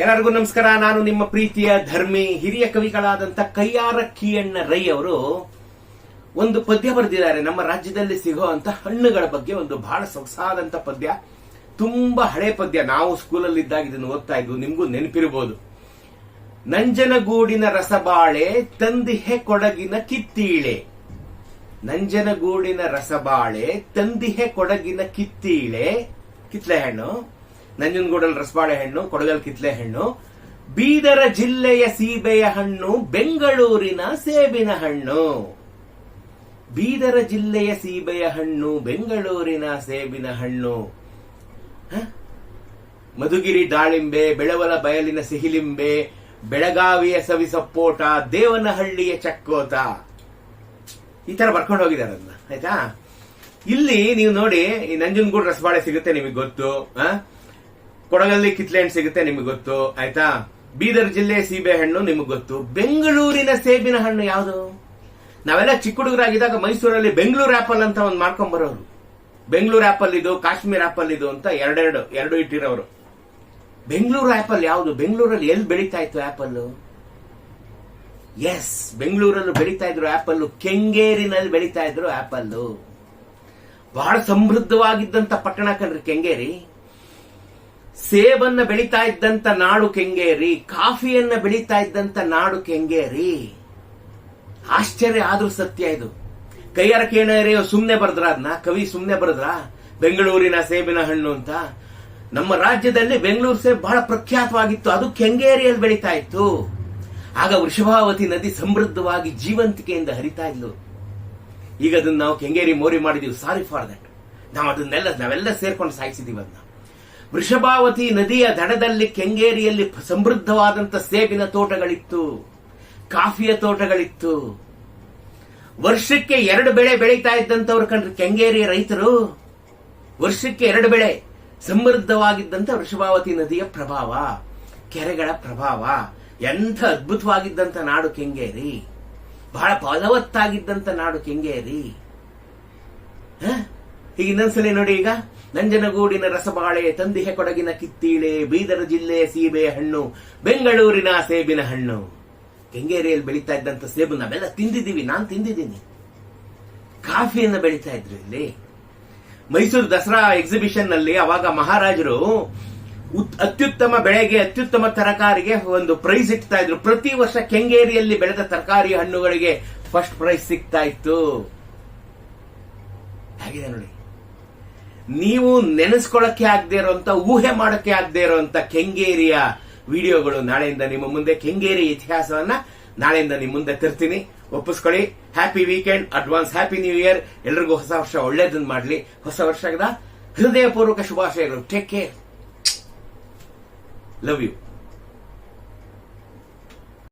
ಎಲ್ಲರಿಗೂ ನಮಸ್ಕಾರ. ನಾನು ನಿಮ್ಮ ಪ್ರೀತಿಯ, ಧರ್ಮಿ, ಹಿರಿಯ ಕವಿಗಳಾದಂತ ಕೈಯಾರ ಕಿಯಣ್ಣ ರೈ ಅವರು. ಒಂದು ಪದ್ಯ ಬರೆದಿದ್ದಾರೆ. ನಮ್ಮ ರಾಜ್ಯದಲ್ಲಿ ಸಿಗುವಂತ ಹಣ್ಣುಗಳ ಬಗ್ಗೆ ಒಂದು ಬಹಳ ಸೊಗಸಾದಂತ ಪದ್ಯ. ತುಂಬಾ ಹಳೆ ಪದ್ಯ. ನಾವು ಸ್ಕೂಲಲ್ಲಿ ಇದ್ದಾಗ ಇದನ್ನು ಓದ್ತಾ ಇದ್ವು. ನಿಮ್ಗೂ ನೆನಪಿರಬಹುದು ನಂಜನಗೂಡಿನ ರಸಬಾಳೆ, ತಂದಿಹೆ ಕೊಡಗಿನ ಕಿತ್ತೀಳೆ. ನಂಜನಗೂಡಿನ ರಸಬಾಳೆ, ತಂದಿಹೆ ಕೊಡಗಿನ ಕಿತ್ತೀಳೆ. ಕಿತ್ಲೆ ಹಣ್ಣು. ನಂಜನಗೂಡಲ್ಲಿ ರಸಬಾಳೆ ಹಣ್ಣು, ಕೊಡಗಲ್ ಕಿತ್ಲೆ ಹಣ್ಣು, ಬೀದರ ಜಿಲ್ಲೆಯ ಸೀಬೆಯ ಹಣ್ಣು, ಬೆಂಗಳೂರಿನ ಸೇಬಿನ ಹಣ್ಣು ಬೀದರ ಜಿಲ್ಲೆಯ ಸೀಬೆಯ ಹಣ್ಣು, ಬೆಂಗಳೂರಿನ ಸೇಬಿನ ಹಣ್ಣು? ಮಧುಗಿರಿ ದಾಳಿಂಬೆ, ಬೆಳವಲ ಬಯಲಿನ ಸಿಹಿಲಿಂಬೆ, ಬೆಳಗಾವಿಯ ಸವಿ ಸಪ್ಪೋಟ, ದೇವನಹಳ್ಳಿಯ ಚಕ್ಕೋತ ಈ ತರ ಬರ್ಕೊಂಡು ಹೋಗಿದ್ದಾರೆ ಆಯ್ತಾ ಇಲ್ಲಿ ನೀವು ನೋಡಿ ಈ ನಂಜನಗೂಡು ರಸಬಾಳೆ ಸಿಗುತ್ತೆ ನಿಮಗೆ ಗೊತ್ತು? ಕೊಡಗಲ್ಲಿ ಕಿತ್ಲೆ ಹಣ್ಣು ಸಿಗುತ್ತೆ, ನಿಮಗೆ ಗೊತ್ತು. ಆಯ್ತಾ? ಬೀದರ್ ಜಿಲ್ಲೆ ಸೀಬೆ ಹಣ್ಣು, ನಿಮಗೆ ಗೊತ್ತು. ಬೆಂಗಳೂರಿನ ಸೇಬಿನ ಹಣ್ಣು ಯಾವುದು? ನಾವೆಲ್ಲ ಚಿಕ್ಕ ಹುಡುಗರಾಗಿದ್ದಾಗ ಮೈಸೂರಲ್ಲಿ ಬೆಂಗಳೂರು ಆಪಲ್ ಅಂತ ಒಂದು ಮಾಡ್ಕೊಂಡ್ ಬರೋರು. ಬೆಂಗಳೂರು ಆಪಲ್ ಇದು, ಕಾಶ್ಮೀರ್ ಆಪಲ್ ಇದು ಅಂತ ಎರಡೆರಡು, ಎರಡು ಇಟ್ಟಿರೋರು. ಬೆಂಗಳೂರು ಆಪಲ್ ಯಾವುದು? ಬೆಂಗಳೂರಲ್ಲಿ ಎಲ್ಲಿ ಬೆಳೀತಾ ಇತ್ತು ಆಪಲ್ ಎಸ್ ಬೆಂಗಳೂರಲ್ಲೂ ಬೆಳೀತಾ ಇದ್ರು ಆಪಲ್ ಕೆಂಗೇರಿನಲ್ಲಿ ಬೆಳೀತಾ ಇದ್ರು ಆಪಲ್ ಬಹಳ ಸಮೃದ್ಧವಾಗಿದ್ದಂತ ಪಟ್ಟಣ ಕಣ್ರಿ ಕೆಂಗೇರಿ. ಸೇಬನ್ನ ಬೆಳೀತಾ ಇದ್ದಂತ ನಾಡು ಕೆಂಗೇರಿ, ಕಾಫಿಯನ್ನ ಬೆಳೀತಾ ಇದ್ದಂತ ನಾಡು ಕೆಂಗೇರಿ. ಆಶ್ಚರ್ಯ, ಆದ್ರೂ ಸತ್ಯ ಇದು. ಕೈಯಾರ ಕೇಣರಿ ಸುಮ್ನೆ ಬರೆದ್ರ ಅದನ್ನ ಕವಿ ಸುಮ್ನೆ ಬರೆದ್ರ? ಬೆಂಗಳೂರಿನ ಸೇಬಿನ ಹಣ್ಣು ಅಂತ? ನಮ್ಮ ರಾಜ್ಯದಲ್ಲಿ ಬೆಂಗಳೂರು ಸೇಬ್ ಬಹಳ ಪ್ರಖ್ಯಾತವಾಗಿತ್ತು. ಅದು ಕೆಂಗೇರಿಯಲ್ಲಿ ಬೆಳೀತಾ ಇತ್ತು. ಆಗ ವೃಷಭಾವತಿ ನದಿ ಸಮೃದ್ಧವಾಗಿ ಜೀವಂತಿಕೆಯಿಂದ ಹರಿತಾ ಇದ್ಲು. ಈಗ ಅದನ್ನ ನಾವು ಕೆಂಗೇರಿ ಮೋರಿ ಮಾಡಿದೀವಿ. ಸಾರಿ ಫಾರ್ ದಟ್ ನಾವು ಅದನ್ನೆಲ್ಲ ನಾವೆಲ್ಲ ಸೇರ್ಕೊಂಡು ಸಾಯಿಸಿದೀವಿ ಅದನ್ನ ವೃಷಭಾವತಿ ನದಿಯ ದಡದಲ್ಲಿ ಕೆಂಗೇರಿಯಲ್ಲಿ ಸಮೃದ್ಧವಾದಂತ ಸೇಬಿನ ತೋಟಗಳಿತ್ತು, ಕಾಫಿಯ ತೋಟಗಳಿತ್ತು ವರ್ಷಕ್ಕೆ ಎರಡು ಬೆಳೆ ಬೆಳೀತಾ ಇದ್ದಂಥವ್ರು ಕಂಡ್ರೆ ಕೆಂಗೇರಿಯ ರೈತರು, ವರ್ಷಕ್ಕೆ ಎರಡು ಬೆಳೆ ಸಮೃದ್ಧವಾಗಿದ್ದಂಥ ವೃಷಭಾವತಿ ನದಿಯ ಪ್ರಭಾವ, ಕೆರೆಗಳ ಪ್ರಭಾವ, ಎಂಥ ಅದ್ಭುತವಾಗಿದ್ದಂಥ ನಾಡು ಕೆಂಗೇರಿ, ಬಹಳ ಫಲವತ್ತಾಗಿದ್ದಂಥ ನಾಡು ಕೆಂಗೇರಿ? ಈಗ ಇನ್ನೊಂದ್ಸಲಿ ನೋಡಿ ಈಗ, ನಂಜನಗೂಡಿನ ರಸಬಾಳೆ ತಂದಿಹೆ ಕೊಡಗಿನ ಕಿತ್ತೀಳೆ, ಬೀದರ ಜಿಲ್ಲೆಯ ಸೀಬೆ ಹಣ್ಣು, ಬೆಂಗಳೂರಿನ ಸೇಬಿನ ಹಣ್ಣು. ಕೆಂಗೇರಿಯಲ್ಲಿ ಬೆಳೀತಾ ಇದ್ದಂತ ಸೇಬು ನಾವೆಲ್ಲ ತಿಂದಿದ್ದೀವಿ, ನಾನು ತಿಂದಿದ್ದೀನಿ. ಕಾಫಿಯನ್ನ ಬೆಳೀತಾ ಇದ್ರು ಇಲ್ಲಿ. ಮೈಸೂರು ದಸರಾ ಎಕ್ಸಿಬಿಷನ್ನಲ್ಲಿ ಅವಾಗ ಮಹಾರಾಜರು ಅತ್ಯುತ್ತಮ ಬೆಳೆಗೆ, ಅತ್ಯುತ್ತಮ ತರಕಾರಿಗೆ ಒಂದು ಪ್ರೈಸ್ ಇಡ್ತಾ ಇದ್ರು. ಪ್ರತಿ ವರ್ಷ ಕೆಂಗೇರಿಯಲ್ಲಿ ಬೆಳೆದ ತರಕಾರಿ ಹಣ್ಣುಗಳಿಗೆ ಫಸ್ಟ್ ಪ್ರೈಸ್ ಸಿಗ್ತಾ ಇತ್ತು. ಹೇಗಿದೆ ನೋಡಿ? ನೀವು ನೆನೆಸ್ಕೊಳಕ್ಕೆ ಆಗದೆ ಇರುವಂತ, ಊಹೆ ಮಾಡಕ್ಕೆ ಆಗದೆ ಇರುವಂತ ಕೆಂಗೇರಿಯ ವಿಡಿಯೋಗಳು ನಾಳೆಯಿಂದ ನಿಮ್ಮ ಮುಂದೆ. ಕೆಂಗೇರಿ ಇತಿಹಾಸವನ್ನ ನಾಳೆಯಿಂದ ನಿಮ್ಮ ಮುಂದೆ ತರ್ತೀನಿ. ಒಪ್ಪಿಸ್ಕೊಳ್ಳಿ. Happy weekend advance happy new year ಎಲ್ರಿಗೂ ಹೊಸ ವರ್ಷ ಒಳ್ಳೇದನ್ನ ಮಾಡಲಿ. ಹೊಸ ವರ್ಷದ ಹೃದಯಪೂರ್ವಕ ಶುಭಾಶಯಗಳು. Take care love you